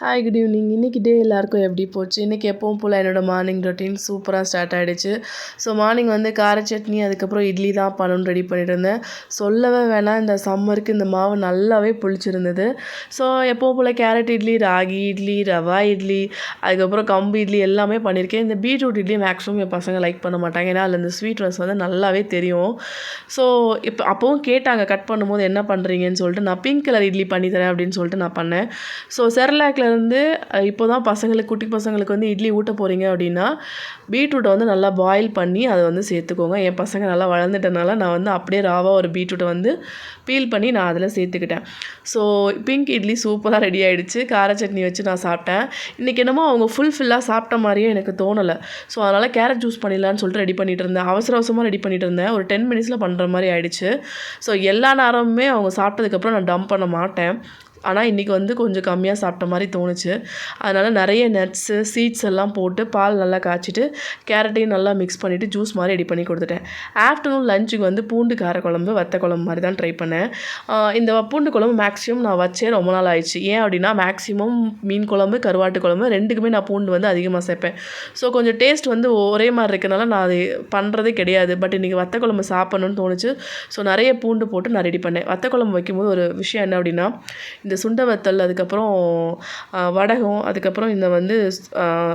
Hi good evening இன்றைக்கி டே எல்லாருக்கும் எப்படி போச்சு? இன்றைக்கி எப்பவும் போல் என்னோடய மார்னிங் ரொட்டீன் சூப்பராக ஸ்டார்ட் ஆகிடுச்சு ஸோ மார்னிங் வந்து கார சட்னி அதுக்கப்புறம் இட்லி தான் பண்ணணும்னு ரெடி பண்ணியிருந்தேன் சொல்லவே வேணாம் இந்த சம்மருக்கு இந்த மாவு நல்லாவே புளிச்சிருந்தது. ஸோ எப்பவும் போல் கேரட் இட்லி ராகி இட்லி ரவா இட்லி அதுக்கப்புறம் கம்பு இட்லி எல்லாமே பண்ணியிருக்கேன். இந்த பீட்ரூட் இட்லி மேக்ஸிமம் என் பசங்க லைக் பண்ண மாட்டாங்க. ஏன்னா அதில் இந்த ஸ்வீட் ரஸ் வந்து நல்லாவே தெரியும். ஸோ இப்போ அப்போவும் கேட்டாங்க கட் பண்ணும்போது என்ன பண்ணுறீங்கன்னு சொல்லிட்டு நான் பிங்க் கலர் இட்லி பண்ணி தரேன் அப்படின்னு சொல்லிட்டு நான் பண்ணேன். ஸோ செர்லாக்கில் இருந்து இப்போ தான் பசங்களுக்கு குட்டி பசங்களுக்கு வந்து இட்லி ஊட்ட போகிறீங்க அப்படின்னா பீட்ரூட்டை வந்து நல்லா பாயில் பண்ணி அதை வந்து சேர்த்துக்கோங்க. என் பசங்க நல்லா வளர்ந்துட்டனால நான் வந்து அப்படியே ராவாக ஒரு பீட்ரூட்டை வந்து பீல் பண்ணி நான் அதில் சேர்த்துக்கிட்டேன். ஸோ பிங்க் இட்லி சூப்பராக ரெடி ஆகிடுச்சு கார சட்னி வச்சு நான் சாப்பிட்டேன். இன்றைக்கி என்னமோ அவங்க ஃபுல் ஃபில்லாக சாப்பிட்ட மாதிரியே எனக்கு தோணலை. ஸோ அதனால் கேரட் ஜூஸ் பண்ணிடலான்னு சொல்லிட்டு ரெடி பண்ணிகிட்டு இருந்தேன். அவசர அவசரமாக ரெடி பண்ணிகிட்டு இருந்தேன். ஒரு டென் மினிட்ஸில் பண்ணுற மாதிரி ஆகிடுச்சு ஸோ எல்லா நேரமுமே அவங்க சாப்பிட்டதுக்கப்புறம் நான் டம்ப் பண்ண மாட்டேன். ஆனால் இன்றைக்கி வந்து கொஞ்சம் கம்மியாக சாப்பிட்ட மாதிரி தோணுச்சு. அதனால் நிறைய நட்ஸு சீட்ஸ் எல்லாம் போட்டு பால் நல்லா காய்ச்சிட்டு கேரட்டையும் நல்லா மிக்ஸ் பண்ணிவிட்டு ஜூஸ் மாதிரி ரெடி பண்ணி கொடுத்துட்டேன். ஆஃப்டர்நூன் லஞ்சுக்கு வந்து பூண்டு காரக்குழம்பு வத்த குழம்பு மாதிரி தான் ட்ரை பண்ணேன். இந்த பூண்டு குழம்பு மேக்ஸிமம் நான் வச்சே ரொம்ப நாள் ஆயிடுச்சு. ஏன் அப்படின்னா மேக்ஸிமம் மீன் குழம்பு கருவாட்டு குழம்பு ரெண்டுக்குமே நான் பூண்டு வந்து அதிகமாக சேர்ப்பேன். ஸோ கொஞ்சம் டேஸ்ட் வந்து ஒரே மாதிரி இருக்கனால நான் அது பண்ணுறதே கிடையாது. பட் இன்றைக்கி வத்த குழம்பு சாப்பிட்ணுன்னு தோணுச்சு. ஸோ நிறைய பூண்டு போட்டு நான் ரெடி பண்ணேன். வத்த குழம்பு வைக்கும்போது ஒரு விஷயம் என்ன அப்படின்னா இந்த சுண்ட வத்தல் அதுக்கப்புறம் வடகம் அதுக்கப்புறம் இந்த வந்து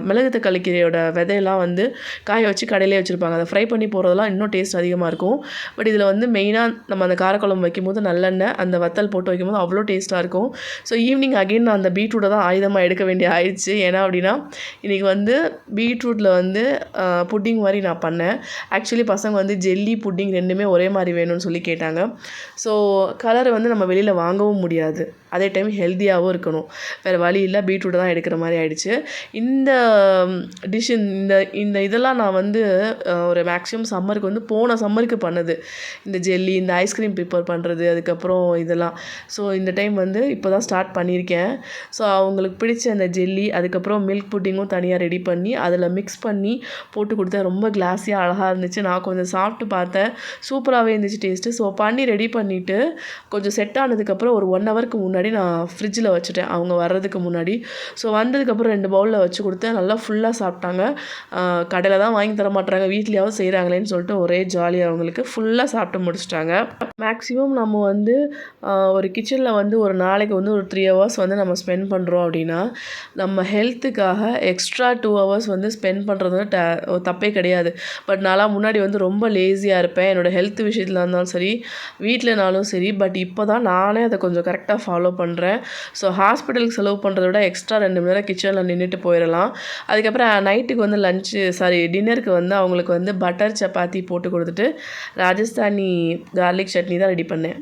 மிளகு தக்காளி கீரையோட விதையெல்லாம் வந்து காய வச்சு கடையிலே வச்சுருப்பாங்க. அதை ஃப்ரை பண்ணி போகிறதெல்லாம் இன்னும் டேஸ்ட் அதிகமாக இருக்கும். பட் இதில் வந்து மெயினாக நம்ம அந்த காரக்குழம்பு வைக்கும்போது நல்லெண்ணெய் அந்த வத்தல் போட்டு வைக்கும்போது அவ்வளோ டேஸ்ட்டாக இருக்கும். ஸோ ஈவினிங் அகெயின் நான் அந்த பீட்ரூட்டை தான் ஆயுதமாக எடுக்க வேண்டிய ஆயிடுச்சு. ஏன்னா அப்படின்னா இன்றைக்கி வந்து பீட்ரூட்டில் வந்து புட்டிங் மாதிரி நான் பண்ணேன். ஆக்சுவலி பசங்க வந்து ஜெல்லி புட்டிங் ரெண்டுமே ஒரே மாதிரி வேணும்னு சொல்லி கேட்டாங்க. ஸோ கலரை வந்து நம்ம வெளியில் வாங்கவும் முடியாது. அதே அதே டைம் ஹெல்த்தியாகவும் இருக்கணும். வேறு வழி இல்லை பீட்ரூட்டை தான் எடுக்கிற மாதிரி ஆகிடுச்சு இந்த டிஷ் இந்த இந்த இதெல்லாம் நான் வந்து ஒரு மேக்ஸிமம் சம்மருக்கு வந்து போன சம்மருக்கு பண்ணது. இந்த ஜெல்லி இந்த ஐஸ்கிரீம் ப்ரிப்பேர் பண்ணுறது அதுக்கப்புறம் இதெல்லாம். ஸோ இந்த டைம் வந்து இப்போ தான் ஸ்டார்ட் பண்ணியிருக்கேன். ஸோ அவங்களுக்கு பிடிச்ச அந்த ஜெல்லி அதுக்கப்புறம் மில்க் புட்டிங்கும் தனியாக ரெடி பண்ணி அதில் மிக்ஸ் பண்ணி போட்டு கொடுத்தேன். ரொம்ப கிளாஸியாக அழகாக இருந்துச்சு. நான் கொஞ்சம் சாப்பிட்டு பார்த்தேன். சூப்பராகவே இருந்துச்சு டேஸ்ட்டு ஸோ பண்ணி ரெடி பண்ணிவிட்டு கொஞ்சம் செட் ஆனதுக்கப்புறம் ஒரு ஒன் ஹவருக்கு முன்னாடி நான் ஃப்ரிட்ஜில் வச்சுட்டேன். அவங்க வர்றதுக்கு முன்னாடி. ஸோ வந்ததுக்கப்புறம் ரெண்டு பவுலில் வச்சு கொடுத்தேன். நல்லா ஃபுல்லாக சாப்பிட்டாங்க. கடையில் தான் வாங்கி தர மாட்டாங்க வீட்லேயாவது செய்கிறாங்களேன்னு சொல்லிட்டு ஒரே ஜாலியாக அவங்களுக்கு ஃபுல்லாக சாப்பிட்டு முடிச்சிட்டாங்க. மேக்ஸிமம் நம்ம வந்து ஒரு கிச்சனில் வந்து ஒரு நாளைக்கு வந்து ஒரு த்ரீ ஹவர்ஸ் வந்து நம்ம ஸ்பெண்ட் பண்ணுறோம் அப்படின்னா நம்ம ஹெல்த்துக்காக எக்ஸ்ட்ரா டூ ஹவர்ஸ் வந்து ஸ்பெண்ட் பண்ணுறது வந்து தப்பே கிடையாது. பட் நான்லாம் முன்னாடி வந்து ரொம்ப லேசியாக இருப்பேன். என்னோடய ஹெல்த் விஷயத்தில் இருந்தாலும் சரி வீட்டிலனாலும் சரி. பட் இப்போ தான் நானே அதை கொஞ்சம் கரெக்டாக ஃபாலோ பண்ணுறேன் ஸோ ஹாஸ்பிட்டலுக்கு செலவு பண்ணுறத விட எக்ஸ்ட்ரா ரெண்டு மணி நேரம் கிச்சனில் நின்றுட்டு போயிடலாம் அதுக்கப்புறம் நைட்டுக்கு வந்து லஞ்சு சாரி டின்னருக்கு வந்து அவங்களுக்கு வந்து பட்டர் சப்பாத்தி போட்டு கொடுத்துட்டு ராஜஸ்தானி கார்லிக் சட்னி தான் ரெடி பண்ணேன்.